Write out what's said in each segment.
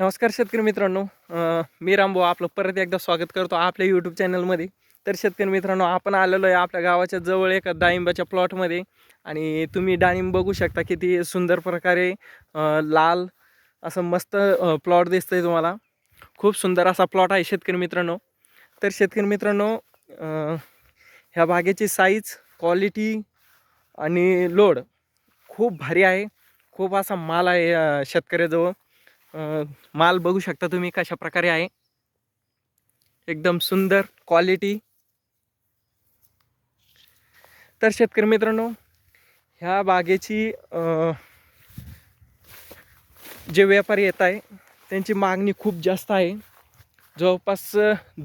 नमस्कार शेतकरी मित्रांनो. मी रामभाऊ आपलं परत एकदा स्वागत करतो आपल्या यूट्यूब चॅनलमध्ये तर शेतकरी मित्रांनो आपण आलेलो आहे आपल्या गावाच्या जवळ एका डाळिंबाच्या प्लॉटमध्ये आणि तुम्ही डाळिंब बघू शकता किती सुंदर प्रकारे लाल असं मस्त प्लॉट दिसतंय तुम्हाला. खूप सुंदर असा प्लॉट आहे शेतकरी मित्रांनो. तर शेतकरी मित्रांनो ह्या बागेची साईज क्वालिटी आणि लोड खूप भारी आहे. खूप असा माल आहे शेतकऱ्याजवळ. माल बघू शकता तुम्ही कशा प्रकारे आहे. एकदम सुंदर क्वालिटी तर शेतकरी मित्रांनो ह्या बागेची जे व्यापारी येत आहे त्यांची मागणी खूप जास्त आहे. जवळपास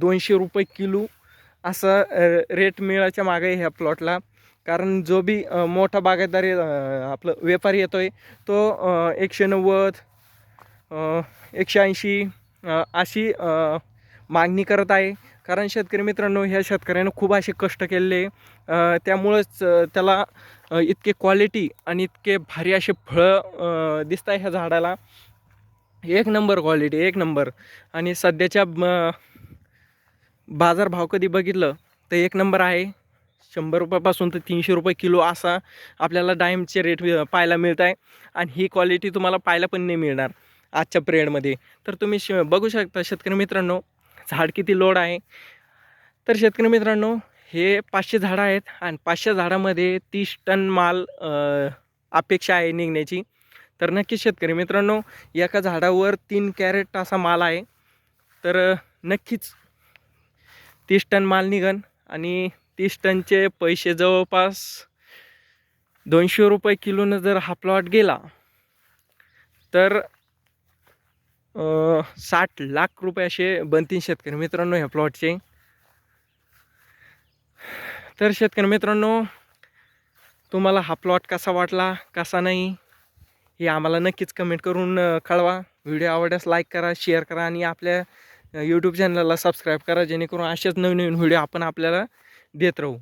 दोनशे रुपये किलो असं रेट मिळायच्या मागे ह्या प्लॉटला कारण जो बी मोठा बागायतदारी आपलं व्यापारी येतो आहे तो एकशे नव्वद एकशे ऐंशी अशी मागणी करत आहे. कारण शेतकरी मित्रांनो ह्या शेतकऱ्यानं खूप असे कष्ट केलेले त्यामुळंच त्याला इतके क्वालिटी आणि इतके भारी असे फळं दिसत आहे ह्या झाडाला. एक नंबर क्वालिटी एक नंबर. आणि सध्याच्या म, बाजारभाव कधी बघितलं तर एक नंबर आहे. शंभर रुपयापासून तर तीनशे रुपये किलो असा आपल्याला डायमचे रेट पाहायला मिळत आहे आणि ही क्वालिटी तुम्हाला पाहायला पण नाही मिळणार. आजच्या पिरियडमध्ये तर तुम्ही श बघू शकता शेतकरी मित्रांनो झाड किती लोड आहे. तर शेतकरी मित्रांनो हे पाचशे झाडं आहेत आणि पाचशे झाडामध्ये तीस टन माल अपेक्षा आहे निघण्याची. तर नक्कीच शेतकरी मित्रांनो एका झाडावर तीन कॅरेट असा माल आहे. तर नक्कीच तीस टन माल निघन आणि तीस टनचे पैसे जवळपास दोनशे रुपये किलोनं जर हा प्लॉट गेला तर साठ लाख रुपये असे बनतील शेतकरी मित्रांनो ह्या प्लॉटचे तर शेतकरी मित्रांनो तुम्हाला हा प्लॉट कसा वाटला कसा नाही हे आम्हाला नक्कीच कमेंट करून कळवा. व्हिडिओ आवडल्यास लाईक करा शेअर करा आणि आपल्या यूट्यूब चॅनलला सबस्क्राईब करा जेणेकरून असेच नवीन नवीन व्हिडिओ आपण आपल्याला देत राहू.